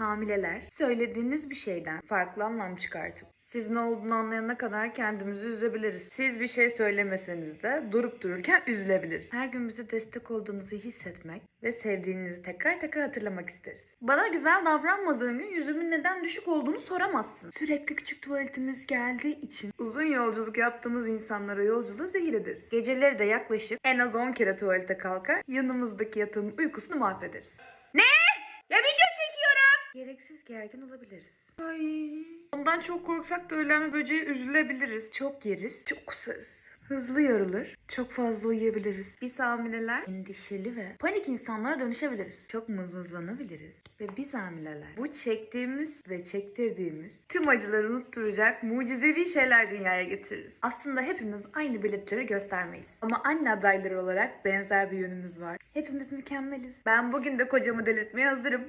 hamileler söylediğiniz bir şeyden farklı anlam çıkartıp siz ne olduğunu anlayana kadar kendimizi üzebiliriz. Siz bir şey söylemeseniz de durup dururken üzülebiliriz. Her gün bize destek olduğunuzu hissetmek ve sevdiğinizi tekrar tekrar hatırlamak isteriz. Bana güzel davranmadığın gün yüzümün neden düşük olduğunu soramazsın. Sürekli küçük tuvaletimiz geldiği için uzun yolculuk yaptığımız insanlara yolculuğu zehir ederiz. Geceleri de yaklaşık en az 10 kere tuvalete kalkar, yanımızdaki yatağın uykusunu mahvederiz. Gereksiz gergin olabiliriz. Ay. Ondan çok korksak da öğlenme böceği üzülebiliriz. Çok yeriz, çok kusarız. Hızlı yarılır, çok fazla uyuyabiliriz. Biz hamileler endişeli ve panik insanlara dönüşebiliriz. Çok mızmızlanabiliriz. Ve biz hamileler bu çektiğimiz ve çektirdiğimiz tüm acıları unutturacak mucizevi şeyler dünyaya getiririz. Aslında hepimiz aynı biletleri göstermeyiz. Ama anne adayları olarak benzer bir yönümüz var. Hepimiz mükemmeliz. Ben bugün de kocamı delirtmeye hazırım.